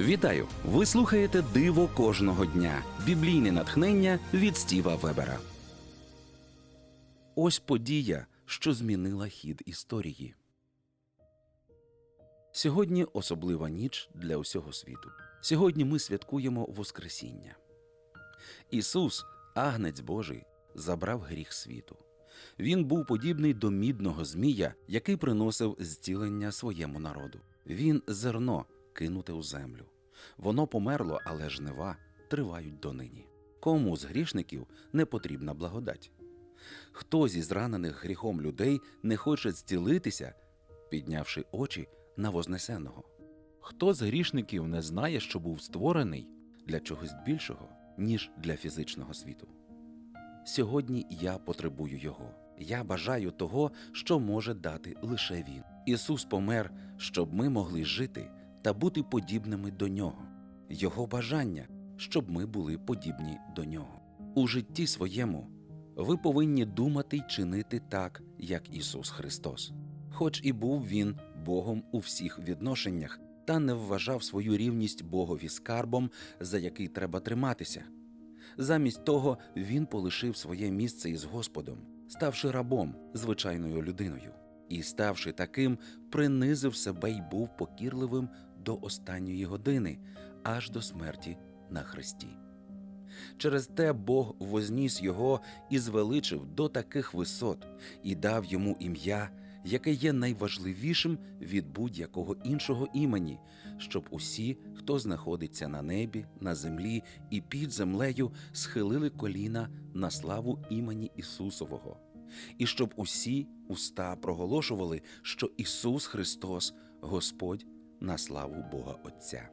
Вітаю! Ви слухаєте Диво кожного дня. Біблійне натхнення від Стіва Вебера. Ось подія, що змінила хід історії. Сьогодні особлива ніч для усього світу. Сьогодні ми святкуємо Воскресіння. Ісус, агнець Божий, забрав гріх світу. Він був подібний до мідного змія, який приносив зцілення своєму народу. Він зерно кинуте у землю. Воно померло, але жнива тривають донині. Кому з грішників не потрібна благодать? Хто зі зранених гріхом людей не хоче зцілитися, піднявши очі на Вознесеного? Хто з грішників не знає, що був створений для чогось більшого, ніж для фізичного світу? Сьогодні я потребую Його. Я бажаю того, що може дати лише Він. Ісус помер, щоб ми могли жити та бути подібними до Нього. Його бажання, щоб ми були подібні до Нього. У житті своєму ви повинні думати й чинити так, як Ісус Христос. Хоч і був Він Богом у всіх відношеннях, та не вважав свою рівність Богові скарбом, за який треба триматися. Замість того він полишив своє місце із Господом, ставши рабом, звичайною людиною, і, ставши таким, принизив себе й був покірливим до останньої години, аж до смерті на хресті. Через те Бог возніс його і звеличив до таких висот і дав йому ім'я, яке є найважливішим від будь-якого іншого імені, щоб усі, хто знаходиться на небі, на землі і під землею, схилили коліна на славу імені Ісусового, і щоб усі уста проголошували, що Ісус Христос Господь на славу Бога Отця.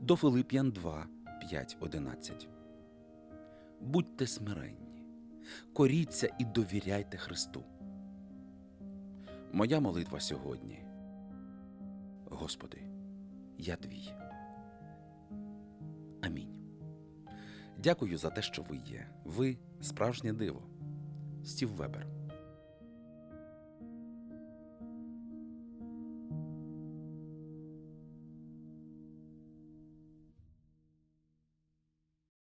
До Филип'ян 2, 5, 11 Будьте смиренні, коріться і довіряйте Христу. Моя молитва сьогодні. Господи, я твій. Амінь. Дякую за те, що ви є. Ви справжнє диво. Стів Вебер.